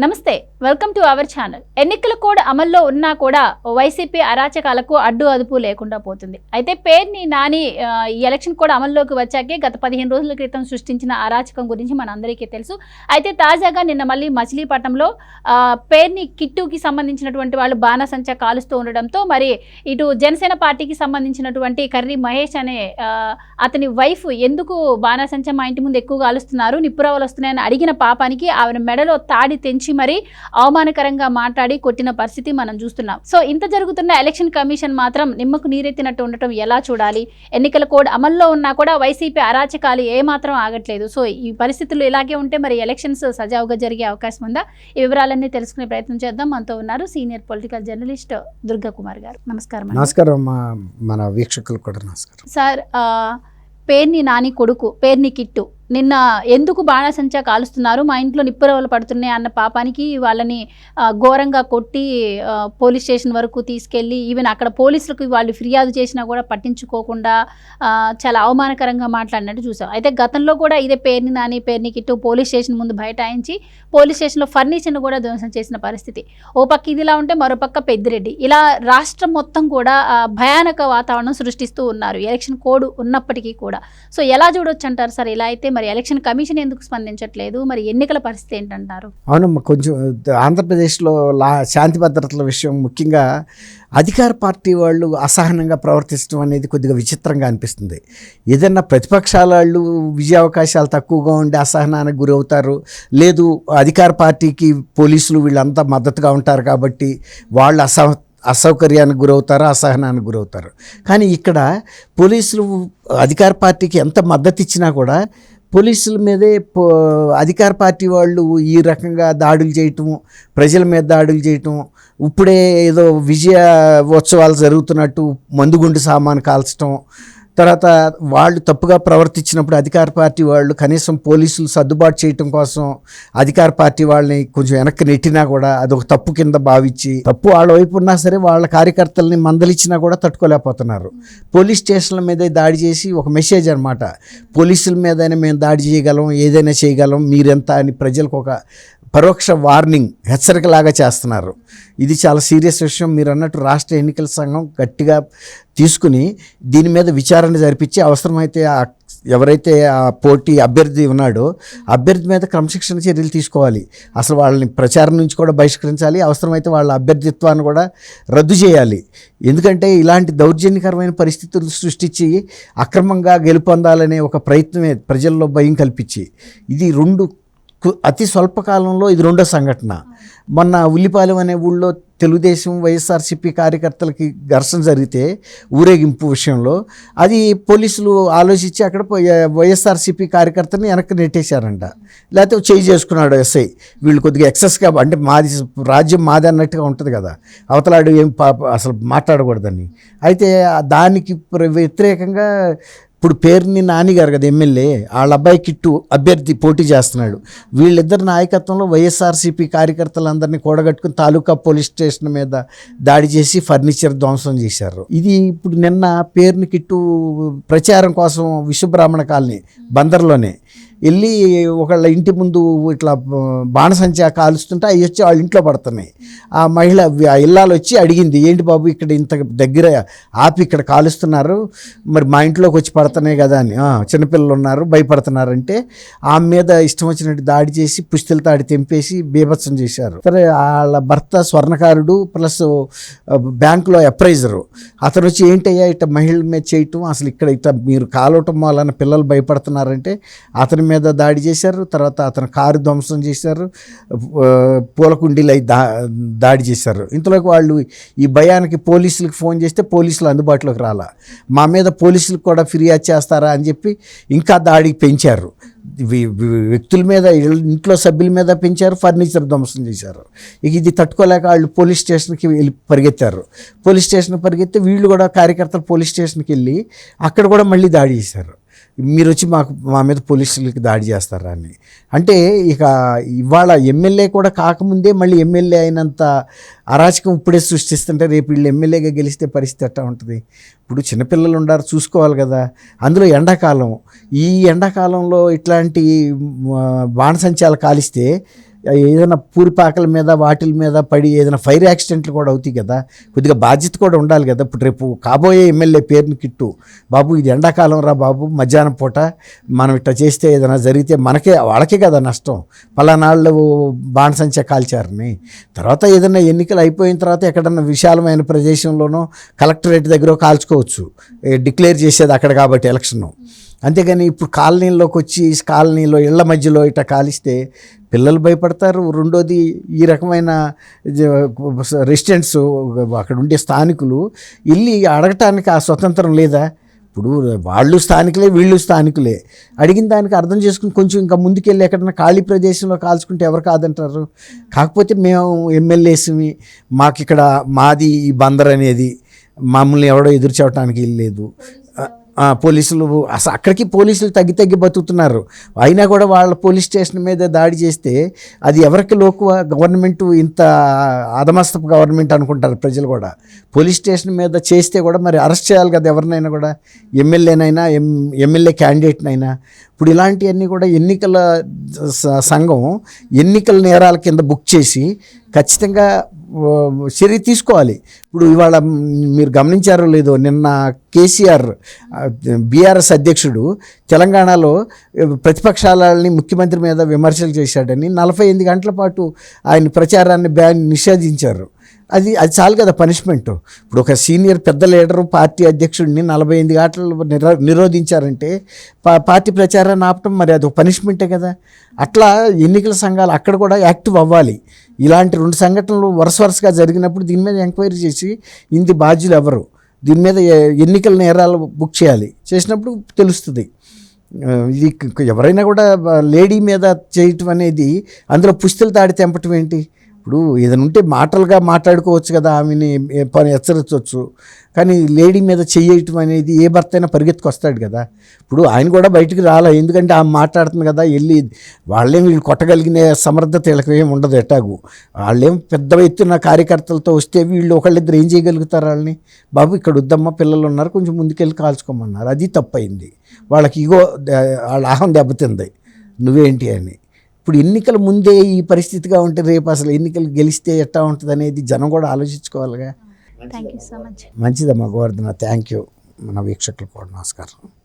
నమస్తే welcome to our channel. ఎన్నికల code అమల్లో ఉన్నా కూడా వైసీపీ అరాచకాలకు అడ్డు అదుపు లేకుండా పోతుంది. అయితే పేర్ని నాని ఈ ఎలక్షన్ కోడ్ అమల్లోకి వచ్చాకే గత పదిహేను రోజుల క్రితం సృష్టించిన అరాచకం గురించి మనందరికీ తెలుసు. అయితే తాజాగా నిన్న మళ్ళీ మచిలీపట్నంలో పేర్ని కిట్టుకి సంబంధించినటువంటి వాళ్ళు బాణసంచ కాలుస్తూ ఉండడంతో మరి ఇటు జనసేన పార్టీకి సంబంధించినటువంటి కర్రీ మహేష్ అనే అతని వైఫ్ ఎందుకు బాణసంచ మా ఇంటి ముందు ఎక్కువ కాలుస్తున్నారు నిప్పురవలు వస్తున్నాయని అడిగిన పాపానికి ఆవిడ మెడలో తాడి తెంచి మరి అవమానకరంగా మాట్లాడి కొట్టిన పరిస్థితి మనం చూస్తున్నాం. సో ఇంత జరుగుతున్న ఎలక్షన్ కమిషన్ మాత్రం నిమ్మకు నీరెత్తినట్టు ఉండటం ఎలా చూడాలి? ఎన్నికల కోడ్ అమల్లో ఉన్నా కూడా వైసీపీ అరాచకాలు ఏమాత్రం ఆగట్లేదు. సో ఈ పరిస్థితులు ఇలాగే ఉంటే మరి ఎలక్షన్స్ సజావుగా జరిగే అవకాశం ఉందా? ఈ వివరాలన్నీ తెలుసుకునే ప్రయత్నం చేద్దాం. మనతో ఉన్నారు senior political journalist Durga Kumar గారు. నమస్కారం. నమస్కారం మన వీక్షకులు కూడా నమస్కారం. సార్ పేర్ని నాని కొడుకు పేర్ని కిట్టు నిన్న ఎందుకు బాణసంచా కాలుస్తున్నారు? మా ఇంట్లో నిప్పురవలు పడుతున్నాయి అన్న పాపానికి వాళ్ళని ఘోరంగా కొట్టి పోలీస్ స్టేషన్ వరకు తీసుకెళ్ళి ఈవెన్ అక్కడ పోలీసులకు వాళ్ళు ఫిర్యాదు చేసినా కూడా పట్టించుకోకుండా చాలా అవమానకరంగా మాట్లాడినట్టు చూసాం. అయితే గతంలో కూడా ఇదే పేర్ని నాని పేర్ని కిట్టు పోలీస్ స్టేషన్ ముందు బైఠాయించి పోలీస్ స్టేషన్లో ఫర్నిచర్ను కూడా ధ్వంసం చేసిన పరిస్థితి. ఓ పక్క ఇదిలా ఉంటే మరోపక్క పెద్దిరెడ్డి. ఇలా రాష్ట్రం మొత్తం కూడా భయానక వాతావరణం సృష్టిస్తూ ఉన్నారు. ఎలక్షన్ కోడ్ ఉన్నప్పటికీ కూడా. సో ఎలా చూడొచ్చు అంటారు సార్? ఇలా అయితే మరి ఎలక్షన్ కమిషన్ ఎందుకు స్పందించట్లేదు? మరి ఎన్నికల పరిస్థితి ఏంటంటారు? అవునమ్మా కొంచెం ఆంధ్రప్రదేశ్లో లా శాంతి భద్రతల విషయం ముఖ్యంగా అధికార పార్టీ వాళ్ళు అసహనంగా ప్రవర్తించడం అనేది కొద్దిగా విచిత్రంగా అనిపిస్తుంది. ఏదన్నా ప్రతిపక్షాల వాళ్ళు విజయ అవకాశాలు తక్కువగా ఉండి అసహనానికి గురవుతారు. లేదు అధికార పార్టీకి పోలీసులు వీళ్ళంతా మద్దతుగా ఉంటారు కాబట్టి వాళ్ళు అసహ అసౌకర్యానికి గురవుతారు అసహనానికి గురవుతారు. కానీ ఇక్కడ పోలీసులు అధికార పార్టీకి ఎంత మద్దతు ఇచ్చినా కూడా పోలీసుల మీదే పో అధికార పార్టీ వాళ్ళు ఈ రకంగా దాడులు చేయటం ప్రజల మీద దాడులు చేయటం ఇప్పుడే ఏదో విజయ ఉత్సవాలు జరుగుతున్నట్టు మందుగుండు సామాను కాల్చటం తర్వాత వాళ్ళు తప్పుగా ప్రవర్తించినప్పుడు అధికార పార్టీ వాళ్ళు కనీసం పోలీసులు సర్దుబాటు చేయటం కోసం అధికార పార్టీ వాళ్ళని కొంచెం వెనక్కి నెట్టినా కూడా అదొక తప్పు కింద భావించి తప్పు వాళ్ళ వైపు ఉన్నా సరే వాళ్ళ కార్యకర్తలని మందలిచ్చినా కూడా తట్టుకోలేకపోతున్నారు. పోలీస్ స్టేషన్ల మీద దాడి చేసి ఒక మెసేజ్ అనమాట పోలీసుల మీదైనా మేము దాడి చేయగలం ఏదైనా చేయగలం మీరెంత అని ప్రజలకు ఒక పరోక్ష వార్నింగ్ హెచ్చరికలాగా చేస్తున్నారు. ఇది చాలా సీరియస్ విషయం. మీరు అన్నట్టు రాష్ట్ర ఎన్నికల సంఘం గట్టిగా తీసుకుని దీని మీద విచారణ జరిపించి అవసరమైతే ఆ ఎవరైతే ఆ పోటీ అభ్యర్థి ఉన్నాడో అభ్యర్థి మీద క్రమశిక్షణ చర్యలు తీసుకోవాలి. అసలు వాళ్ళని ప్రచారం నుంచి కూడా బహిష్కరించాలి. అవసరమైతే వాళ్ళ అభ్యర్థిత్వాన్ని కూడా రద్దు చేయాలి. ఎందుకంటే ఇలాంటి దౌర్జన్యకరమైన పరిస్థితులు సృష్టించి అక్రమంగా గెలుపొందాలనే ఒక ప్రయత్నమే ప్రజల్లో భయం కల్పించి. ఇది రెండు అతి స్వల్పకాలంలో ఇది రెండో సంఘటన. మొన్న ఉల్లిపాలెం అనే ఊళ్ళో తెలుగుదేశం వైఎస్ఆర్సీపీ కార్యకర్తలకి ఘర్షణ జరిగితే ఊరేగింపు విషయంలో అది పోలీసులు ఆలోచించి అక్కడ వైఎస్ఆర్సీపీ కార్యకర్తని వెనక్కి నెట్టేశారంట. లేకపోతే చేయి చేసుకున్నాడు ఎస్ఐ. వీళ్ళు కొద్దిగా ఎక్సెస్గా అంటే మాది రాజ్యం మాది అన్నట్టుగా ఉంటుంది కదా. అవతలాడు ఏం పాప అసలు మాట్లాడకూడదని. అయితే దానికి ప్ర- వ్యతిరేకంగా ఇప్పుడు పేరుని నానిగారు కదా ఎమ్మెల్యే. వాళ్ళ అబ్బాయి కిట్టు అభ్యర్థి పోటీ చేస్తున్నాడు. వీళ్ళిద్దరి నాయకత్వంలో వైఎస్ఆర్సీపీ కార్యకర్తలందరినీ కూడగట్టుకుని తాలూకా పోలీస్ స్టేషన్ మీద దాడి చేసి ఫర్నిచర్ ధ్వంసం చేశారు. ఇది ఇప్పుడు నిన్న పేరుని కిట్టు ప్రచారం కోసం విశ్వబ్రాహ్మణ కాలనీ బందర్లోనే. వెళ్ళి ఒకళ్ళ ఇంటి ముందు ఇట్లా బాణసంచా కాలుస్తుంటే అవి వచ్చి వాళ్ళ ఇంట్లో పడుతున్నాయి. ఆ మహిళ ఆ ఇల్లాలు వచ్చి అడిగింది ఏంటి బాబు ఇక్కడ ఇంత దగ్గర ఆపి ఇక్కడ కాలుస్తున్నారు? మరి మా ఇంట్లోకి వచ్చి పడుతున్నాయి కదా అని. చిన్నపిల్లలు ఉన్నారు భయపడుతున్నారంటే ఆమె మీద ఇష్టం వచ్చినట్టు దాడి చేసి పుస్తల తాడి తెంపేసి బీభత్సం చేశారు. సరే వాళ్ళ భర్త స్వర్ణకారుడు ప్లస్ బ్యాంకులో అప్రైజరు. అతను వచ్చి ఏంటయ్యా ఇట్లా మహిళల మీద చేయటం? అసలు ఇక్కడ ఇట్లా మీరు కాలవటం వలన పిల్లలు భయపడుతున్నారంటే అతని మీద దాడి చేశారు తర్వాత అతను కారు ధ్వంసం చేశారు పూలకుండీలు పూల కుండీలు అయి దా దాడి చేశారు. ఇంతలోకి వాళ్ళు ఈ భయానికి పోలీసులకు ఫోన్ చేస్తే పోలీసులు అందుబాటులోకి రాలా. మా మీద పోలీసులకు కూడా ఫిర్యాదు చేస్తారా అని చెప్పి ఇంకా దాడికి పెంచారు. వ్యక్తుల మీద ఇంట్లో సభ్యుల మీద పెంచారు ఫర్నిచర్ ధ్వంసం చేశారు. ఇక ఇది తట్టుకోలేక వాళ్ళు పోలీస్ స్టేషన్కి వెళ్ళి పరిగెత్తారు. పోలీస్ స్టేషన్కి పరిగెత్తే వీళ్ళు కూడా కార్యకర్తలు పోలీస్ స్టేషన్కి వెళ్ళి అక్కడ కూడా మళ్ళీ దాడి చేశారు. మీరు వచ్చి మాకు మా మీద పోలీసులకి దాడి చేస్తారా అని అంటే ఇక ఇవాళ ఎమ్మెల్యే కూడా కాకముందే మళ్ళీ ఎమ్మెల్యే అయినంత అరాచకం ఇప్పుడే సృష్టిస్తుంటే రేపు వీళ్ళు ఎమ్మెల్యేగా గెలిస్తే పరిస్థితి ఎట్టా ఉంటుంది? ఇప్పుడు చిన్నపిల్లలు ఉండారు చూసుకోవాలి కదా. అందులో ఎండాకాలం. ఈ ఎండాకాలంలో ఇట్లాంటి బాణసంచాలు కాలిస్తే ఏదైనా పూరిపాకల మీద వాటిల మీద పడి ఏదైనా ఫైర్ యాక్సిడెంట్లు కూడా అవుతాయి కదా కొద్దిగా బాధ్యత కూడా ఉండాలి కదా. ఇప్పుడు రేపు కాబోయే ఎమ్మెల్యే పేరుని కిట్టు బాబు ఇది ఎండాకాలం రా బాబు మధ్యాహ్నం పూట మనం ఇట్లా చేస్తే ఏదైనా జరిగితే మనకే వాళ్ళకే కదా నష్టం. పలానాళ్ళు బాణసంచ కాల్చారని. తర్వాత ఏదైనా ఎన్నికలు అయిపోయిన తర్వాత ఎక్కడన్నా విశాలమైన ప్రదేశంలోనో కలెక్టరేట్ దగ్గర కాల్చుకోవచ్చు. డిక్లేర్ చేసేది అక్కడ కాబట్టి ఎలక్షన్ అంతేగాని ఇప్పుడు కాలనీలోకి వచ్చి కాలనీలో ఇళ్ళ మధ్యలో ఇట్లా కాలిస్తే పిల్లలు భయపడతారు. రెండోది ఈ రకమైన రెసిడెంట్స్ అక్కడ ఉండే స్థానికులు ఇల్లు అడగటానికి ఆ స్వతంత్రం లేదా? ఇప్పుడు వాళ్ళు స్థానికులే వీళ్ళు స్థానికులే. అడిగిన దానికి అర్థం చేసుకుని కొంచెం ఇంకా ముందుకెళ్ళి ఎక్కడైనా ఖాళీ ప్రదేశంలో కాల్చుకుంటే ఎవరు కాదంటారు? కాకపోతే మేము ఎమ్మెల్యేస్మి మాకు ఇక్కడ మాది ఈ బందర్ అనేది మమ్మల్ని ఎవడో ఎదురు చెప్పడానికి లేదు పోలీసులు అసలు అక్కడికి పోలీసులు తగ్గి తగ్గి బతుకుతున్నారు. అయినా కూడా వాళ్ళ పోలీస్ స్టేషన్ మీద దాడి చేస్తే అది ఎవరికి లోకువ? గవర్నమెంట్ ఇంత అధమస్తపు గవర్నమెంట్ అనుకుంటారు ప్రజలు కూడా. పోలీస్ స్టేషన్ మీద చేస్తే కూడా మరి అరెస్ట్ చేయాలి కదా ఎవరినైనా కూడా? ఎమ్మెల్యేనైనా ఎం ఎమ్మెల్యే క్యాండిడేట్నైనా. ఇప్పుడు ఇలాంటివన్నీ కూడా ఎన్నికల స- సంఘం ఎన్నికల నేరాల కింద బుక్ చేసి ఖచ్చితంగా చర్య తీసుకోవాలి. ఇప్పుడు ఇవాళ మీరు గమనించారో లేదో నిన్న కేసీఆర్ బీఆర్ఎస్ అధ్యక్షుడు తెలంగాణలో ప్రతిపక్షాలని ముఖ్యమంత్రి మీద విమర్శలు చేశాడని నలభై ఎనిమిది గంటల పాటు ఆయన ప్రచారాన్ని బ్యాన్ నిషేధించారు. అది అది చాలు కదా పనిష్మెంట్. ఇప్పుడు ఒక సీనియర్ పెద్ద లీడరు పార్టీ అధ్యక్షుడిని నలభై ఎనిమిది గంటలు నిరో నిరోధించారంటే పా పార్టీ ప్రచారాన్ని ఆపటం మరి అది ఒక పనిష్మెంటే కదా? అట్లా ఎన్నికల సంఘాలు అక్కడ కూడా యాక్టివ్ అవ్వాలి. ఇలాంటి రెండు సంఘటనలు వరుస వరుసగా జరిగినప్పుడు దీని మీద ఎంక్వైరీ చేసి ఇంది బాధ్యులు ఎవరు? దీని మీద ఎన్నికల నేరాలు బుక్ చేయాలి. చేసినప్పుడు తెలుస్తుంది. ఇది ఎవరైనా కూడా లేడీ మీద చేయటం అనేది అందులో పుస్తలు తాడి తెంపటం ఏంటి? ఇప్పుడు ఏదైనా ఉంటే మాటలుగా మాట్లాడుకోవచ్చు కదా ఆమెని పని హెచ్చరించవచ్చు. కానీ లేడీ మీద చెయ్యటం అనేది ఏ భర్త అయినా పరిగెత్తుకొస్తాడు కదా. ఇప్పుడు ఆయన కూడా బయటికి రాలే ఎందుకంటే ఆమె మాట్లాడుతుంది కదా వెళ్ళి వాళ్ళేం వీళ్ళు కొట్టగలిగిన సమర్థత వీళ్ళకి ఏం ఉండదు ఎట్టాగు వాళ్ళేం పెద్ద ఎత్తున కార్యకర్తలతో వస్తే వీళ్ళు ఒకళ్ళిద్దరు ఏం చేయగలుగుతారు వాళ్ళని? బాబు ఇక్కడ వద్దమ్మ పిల్లలు ఉన్నారు కొంచెం ముందుకెళ్ళి కాల్చుకోమన్నారు. అది తప్పైంది. వాళ్ళకి ఇగో వాళ్ళ ఆహం దెబ్బతింది. నువ్వేంటి అని. ఇప్పుడు ఎన్నికల ముందే ఈ పరిస్థితిగా ఉంటే రేపు అసలు ఎన్నికలు గెలిస్తే ఎట్టా ఉంటుంది అనేది జనం కూడా ఆలోచించుకోవాలిగా. థ్యాంక్ యూ సో మచ్ మంచిదమ్మా గోవర్ధన. థ్యాంక్ యూ మన వీక్షకులకు కూడా నమస్కారం.